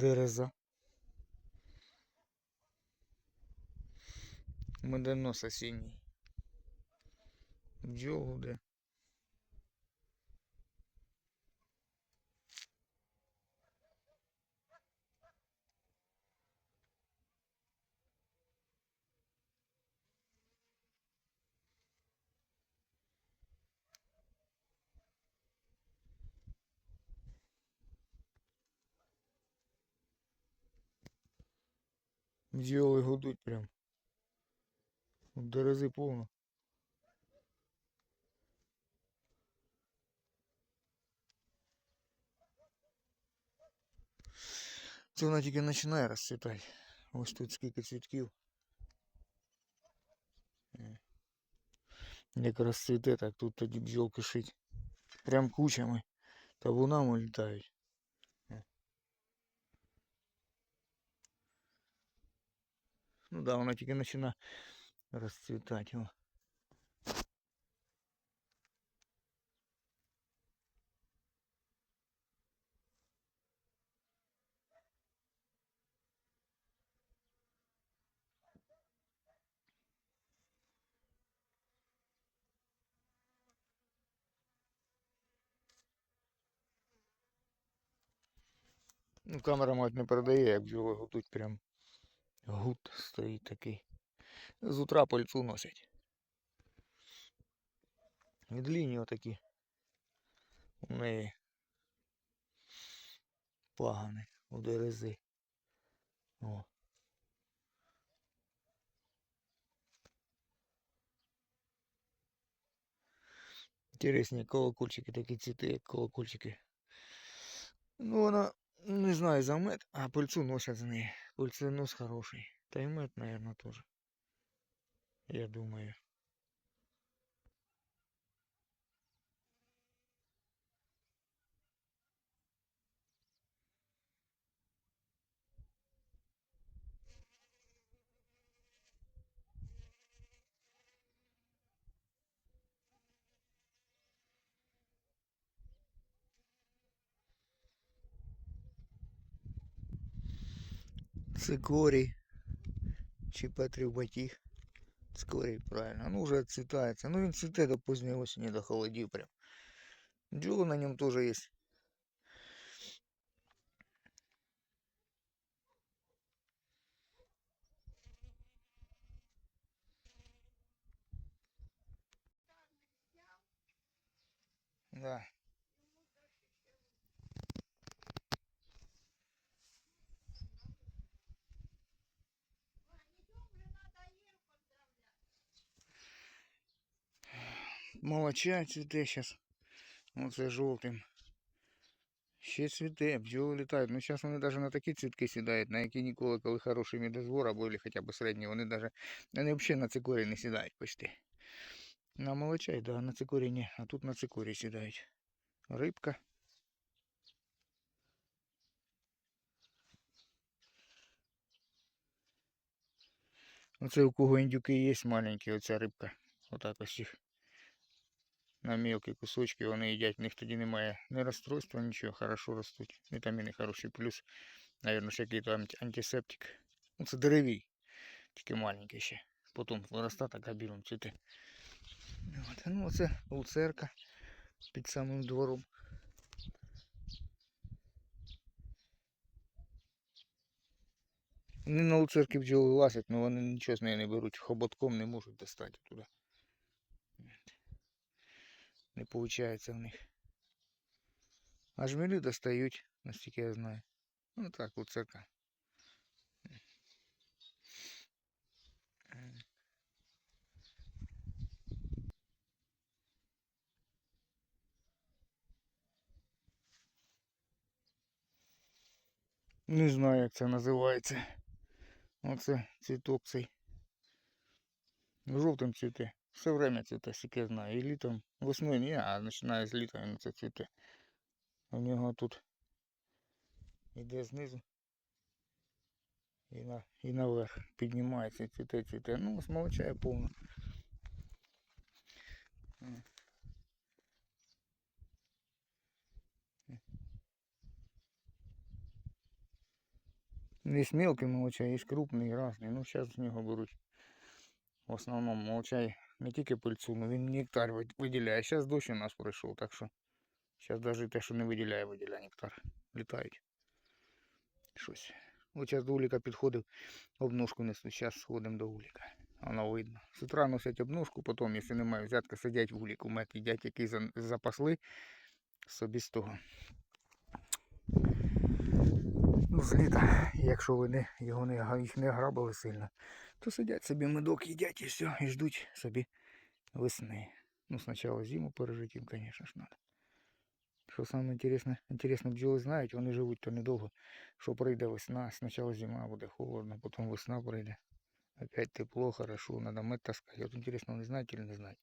Дереза. Медонос осінній. Бджол Бджоли гудуть прям. Дерези повно. Це вона тільки починає розцвітати. Ось тут скільки цвітків. Е. Як розцвіте, так тут тоді бджолки шить. Прям кучами. Табунами літають. Ну да, вона тільки починає розцвітати. О. Ну, камера, мать, не передає, як бджоли гудуть прям. Гуд стоїть такий. З утра пальцу носять. І длинні отакі. У неї пагани у дерези. О. Інтересні колокольчики, такі цвіти, як колокольчики. Ну, вона, не знаю, за мед, а пыльцу носят за ней. Пыльценос хороший. Да наверное, тоже. Я думаю. Цикорий. Чи Петрів батіг. Цикорий, правильно. Ну, уже цвітається. Ну, він цвіте до поздньої осені, до холодів прям. Бджоли на ньому теж є. Да. Молоча цвіте зараз. Оце жовтим. Ще цвіте, бджоли літають. Ну зараз вони навіть на такі цвітки сідають, на які ніколи, коли хороший медозвор або хоча б середній, вони навіть вони взагалі на цикорі не сідають почти. На молочай, да, на цикорі ні, а тут на цикорі сідають. Рибка. Оце у кого індюки є маленькі, оця рибка. Отак ось їх на мелкі кусочки вони їдять, в них тоді немає ні розстройства, нічого, хорошо ростуть. Вітаміни хороші, плюс, мабуть, ще якийсь анти- антисептик. Ну, це деревій, тільки маленький ще. Потім виросте така білим цвіте. От, ну оце луцерка під самим двором. Вони на луцерки бджоли лазять, але вони нічого з неї не беруть, хоботком не можуть достати туди. Не виходить в них. А жмелі достають, наскільки я знаю. Ну так, луцерка. Не знаю, як це називається. Оце цвіток цей. Жовтим цвіте. Все время цвіте, я знаю. І літом. Весною ні, а починає з літа він це цвіте. У нього тут іде знизу. І, на, і наверх піднімається, цвіте, цвіте. Ну, смолочає повно. Є мелкий молочай, є крупний, різний. Ну, зараз з нього беруть. В основному молочай не тільки пильцу, але він нектар виділяє. Зараз дощ у нас пройшов, так що зараз навіть те, що не виділяє, виділяє нектар. Літають. Щось. От зараз до уліка підходив, обножку несу. Зараз сходимо до уліка. Воно видно. З носять обножку, потім, якщо немає взятка, сидять в уліку. Мед їдять, який запасли собі з того. Ну, з літа, якщо ви не, його не, їх не грабили сильно, то сидять собі медок, їдять і все, і ждуть собі весни. Ну, спочатку зиму пережити їм, звісно ж, треба. Що саме інтересне, інтересно, бджоли знають, вони живуть то недовго. Що прийде весна, спочатку зима буде холодно, потім весна прийде. Опять тепло, хорошо, надо мед таскать. Вот интересно, вони знають или не знають.